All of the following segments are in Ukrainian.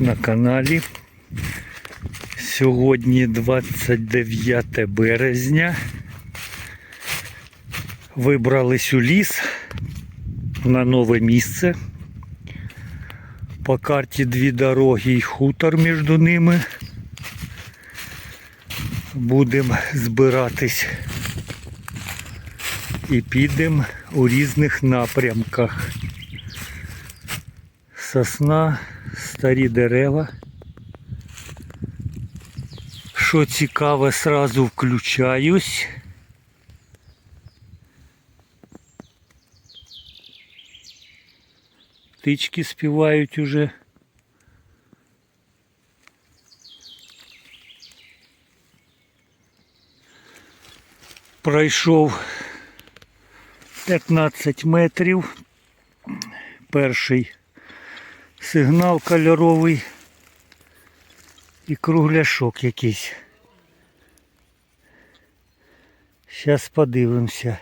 На каналі. Сьогодні 29 березня. Вибрались у ліс на нове місце. По карті дві дороги і хутор між ними. Будемо збиратись і підемо у різних напрямках. Сосна, старі дерева. Що цікаве, сразу включаюсь. Птички співають уже. Пройшов 15 метрів. Перший сигнал кольоровий і кругляшок якийсь. Зараз подивимося.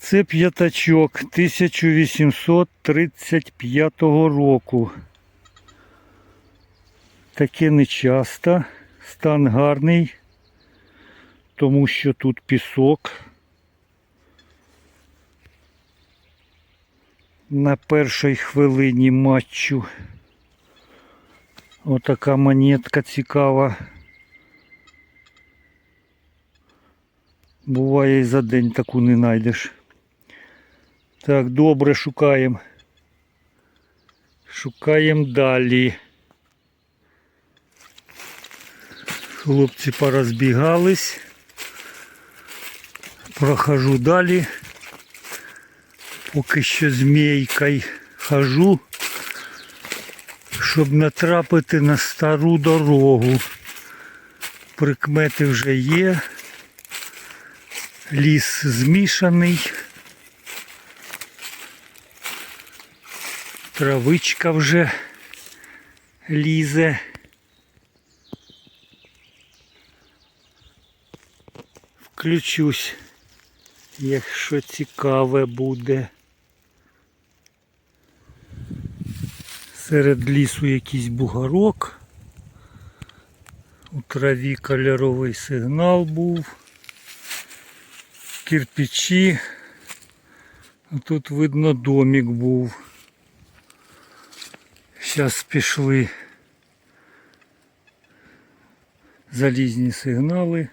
Це п'ятачок 1835 року. Таке не часто. Стан гарний, тому що тут пісок. На першій хвилині матчу. Отака монетка цікава. Буває і за день таку не знайдеш. Так, добре шукаємо. Шукаємо далі. Хлопці порозбігались. Прохожу далі. Поки що змійкою хожу, щоб натрапити на стару дорогу. Прикмети вже є. Ліс змішаний. Травичка вже лізе. Включусь, якщо цікаве буде. Серед лісу якийсь бугорок. У траві кольоровий сигнал був. Кирпичі. Тут видно домик був. Зараз пішли залізні сигнали.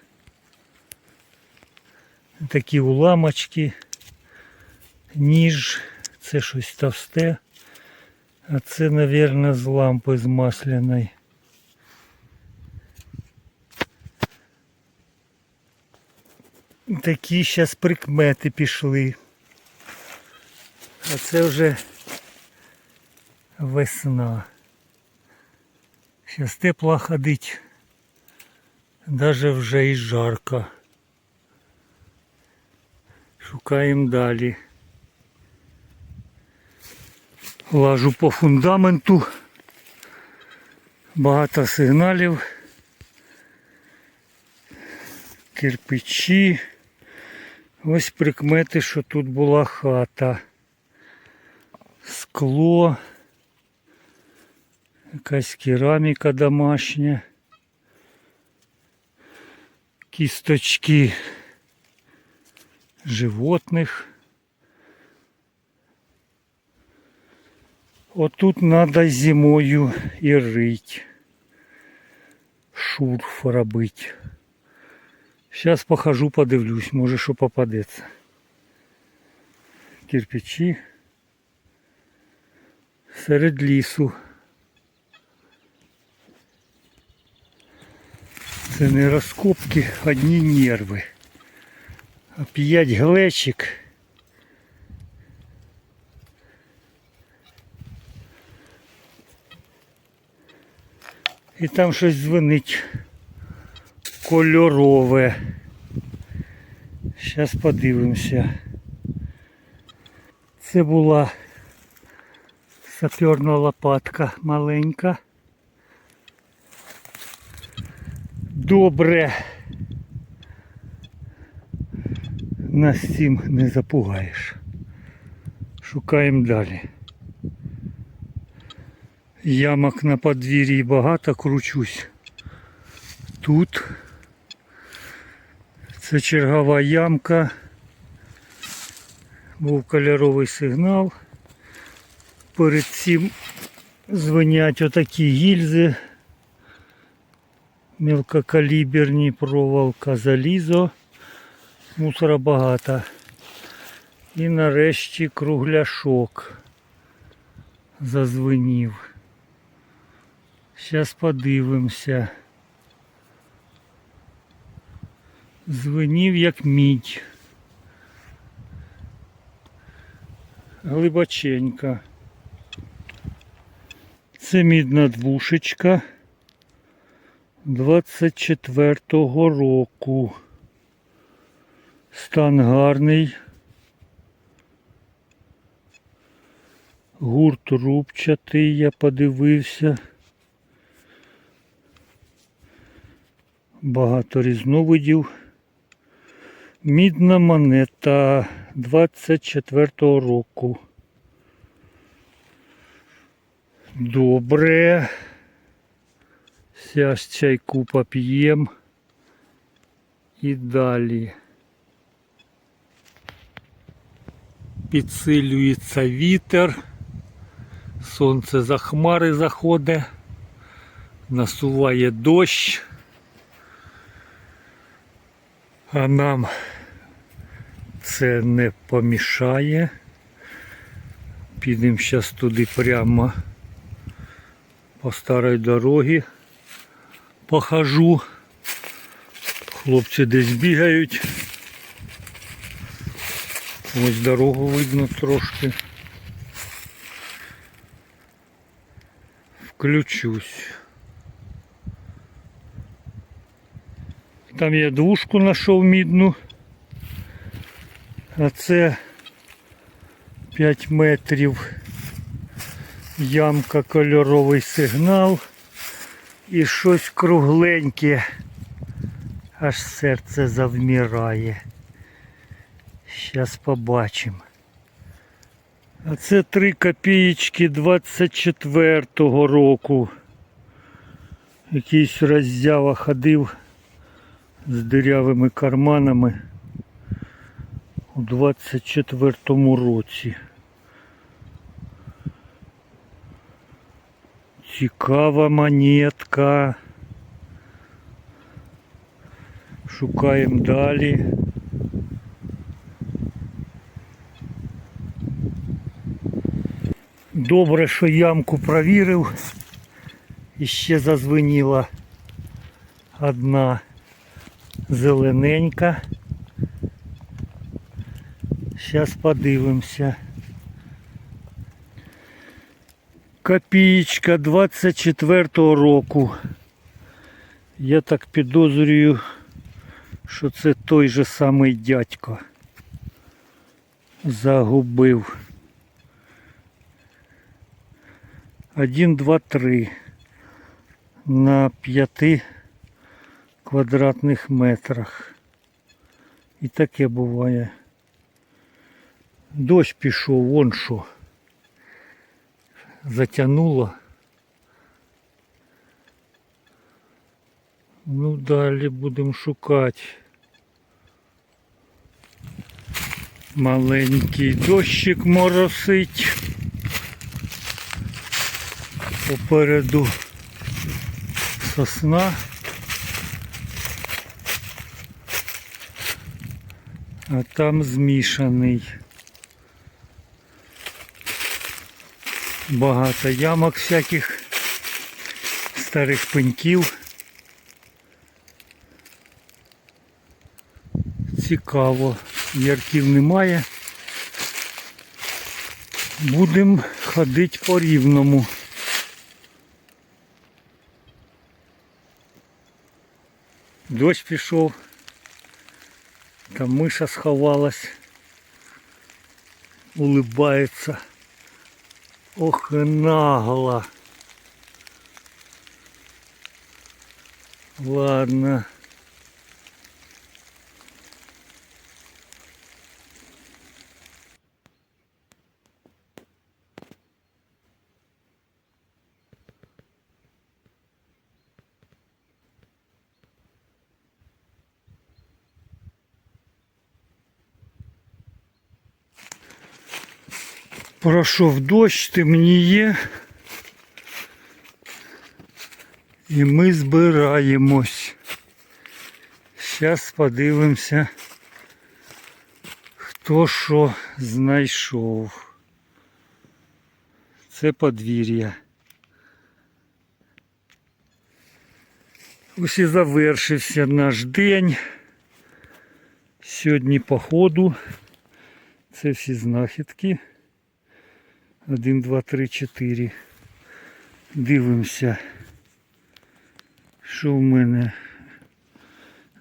Такі уламочки, ніж, це щось товсте. А це, мабуть, з лампи з масляної. Такі зараз прикмети пішли. А це вже весна. Зараз тепло ходить. Даже вже і жарко. Шукаємо далі. Лажу по фундаменту. Багато сигналів. Кирпичі. Ось прикмети, що тут була хата. Скло. Якась кераміка домашня. Кісточки животних. Отут треба зимою і рить. Шурф робити. Зараз похожу, подивлюсь, може що попадеться. Кирпичі. Серед лісу. Це не розкопки, одні нерви. П'ять глечик. І там щось дзвонить кольорове. Зараз подивимося. Це була саперна лопатка маленька. Добре. Нас цим не запугаєш. Шукаємо далі. Ямок на подвір'ї багато, кручусь. Тут. Це чергова ямка. Був кольоровий сигнал. Перед цим звенять отакі гільзи. Мелкокаліберні проволока, залізо. Мусора багато. І нарешті кругляшок зазвенів. Зараз подивимося. Звенів як мідь. Глибоченька. Це мідна двушечка 24-го року. Стан гарний. Гурт рубчатий, я подивився. Багато різновидів. Мідна монета 24-го року. Добре. Зараз чайку поп'єм. І далі. Підсилюється вітер. Сонце за хмари заходить. Насуває дощ. А нам це не помішає. Підемо зараз туди прямо по старій дорогі. Похожу. Хлопці десь бігають. Ось дорогу видно трошки. Включусь. Там я двушку знайшов мідну. А це 5 метрів. Ямка кольоровий сигнал. І щось кругленьке. Аж серце завмирає. Зараз побачимо. А це 3 копієчки 24-го року. Якийсь роззява ходив з дирявими карманами у 24-му році. Цікава монетка. Шукаємо далі. Добре, що ямку провірив. І ще зазвеніла одна зелененька. Зараз подивимося. Копієчка 24-го року. Я так підозрюю, що це той же самий дядько загубив. Один, два, три на п'яти квадратних метрах. І таке буває. Дощ пішов, вон що. Затягнуло. Ну далі будемо шукати. Маленький дощик моросить. Попереду сосна. А там змішаний. Багато ямок всяких, старих пеньків. Цікаво, ярків немає. Будемо ходити по рівному. Дощ пішов. Там миша сховалась. Улыбается. Ох нагло. Ладно. Пройшов дощ, темніє. І ми збираємось. Зараз подивимося, хто що знайшов. Це подвір'я. Ось і завершився наш день. Сьогодні по ходу. Це всі знахідки. Один, два, три, чотири. Дивимося, що в мене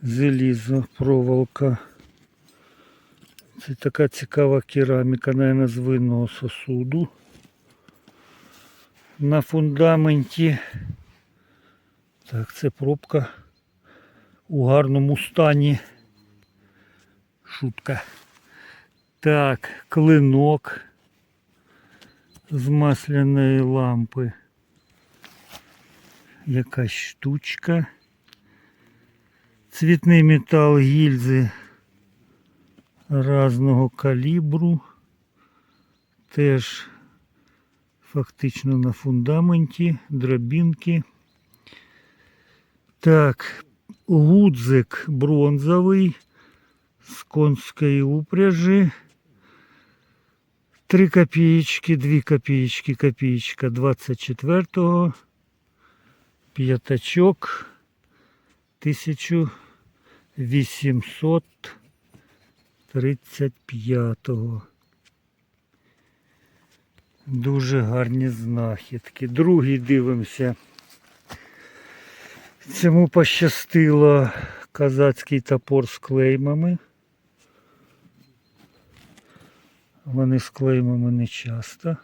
залізо, проволока. Це така цікава кераміка, наверное, з винного сосуду. На фундаменті. Так, це пробка у гарному стані. Шутка. Так, клинок з масляної лампи. Якась штучка. Цвітний метал гільзи різного калібру. Теж фактично на фундаменті, дробінки. Так, гудзик бронзовий з конської упряжі. 3 копеечки, 2 копеечки, копеечка 24-го. П'ятачок 1835-го. Дуже гарні знахідки. Другий дивимося. Цьому пощастило казацький топор з клеймами. Вони з клеймами не часто.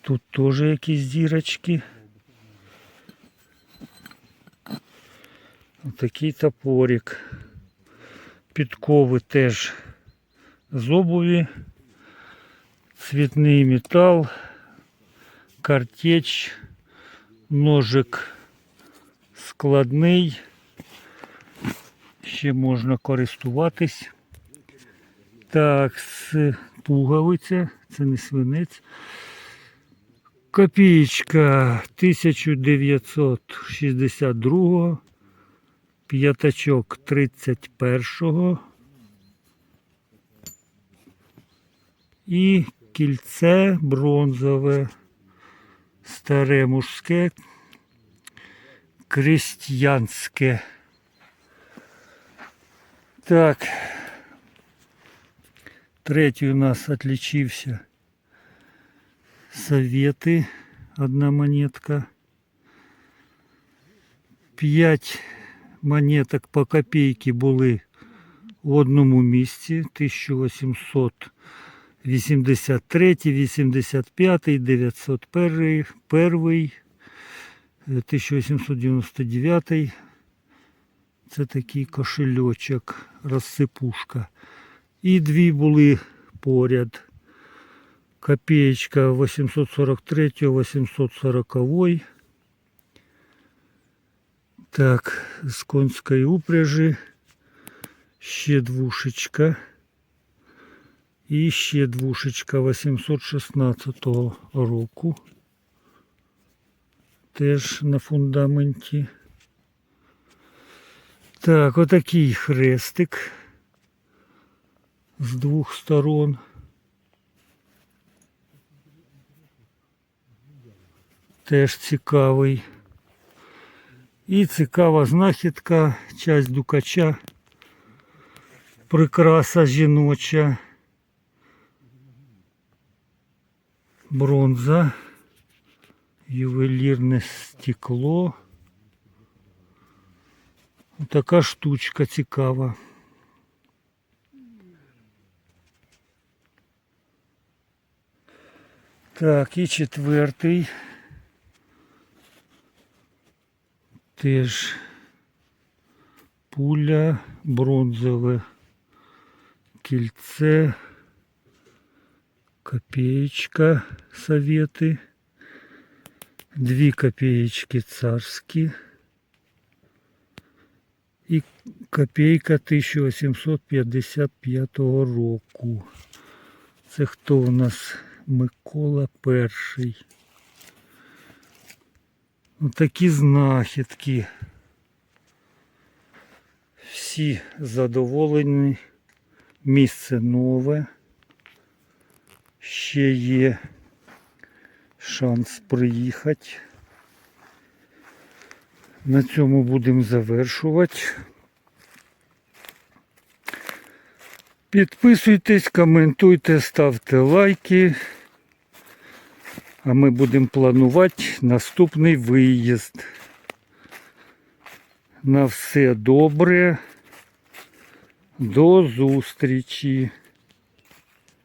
Тут теж якісь дірочки. Отакий топорик. Підкови теж з обуві. Цвітний метал, картеч, ножик складний. Ще можна користуватись. Так, пуговиця, це не свинець. Копієчка 1962, п'ятачок 31 і кільце бронзове, старе мужське, крестьянське. Так, третій у нас отличився. Советы, одна монетка. П'ять монеток по копійки були в одному місці. 1883, 85, 901, перший, 1899. Це такий кошельочок, розсипушка. І дві були поряд. Копеечка 843 840 Так, з конської упряжі. Ще двушечка. І ще двушечка 816 року. Теж на фундаменті. Так, отакий хрестик з двох сторон. Теж цікавий. І цікава знахідка, часть дукача, прикраса жіноча, бронза, ювелірне стекло. Така штучка цікава. Так, і четвертий. Теж пуля, бронзове кільце, копеечка советы, дві копеечки царські І копійка 1855 року. Це хто у нас? Микола Перший. Такі знахідки. Всі задоволені. Місце нове. Ще є шанс приїхати. На цьому будемо завершувати. Підписуйтесь, коментуйте, ставте лайки. А ми будемо планувати наступний виїзд. На все добре. До зустрічі.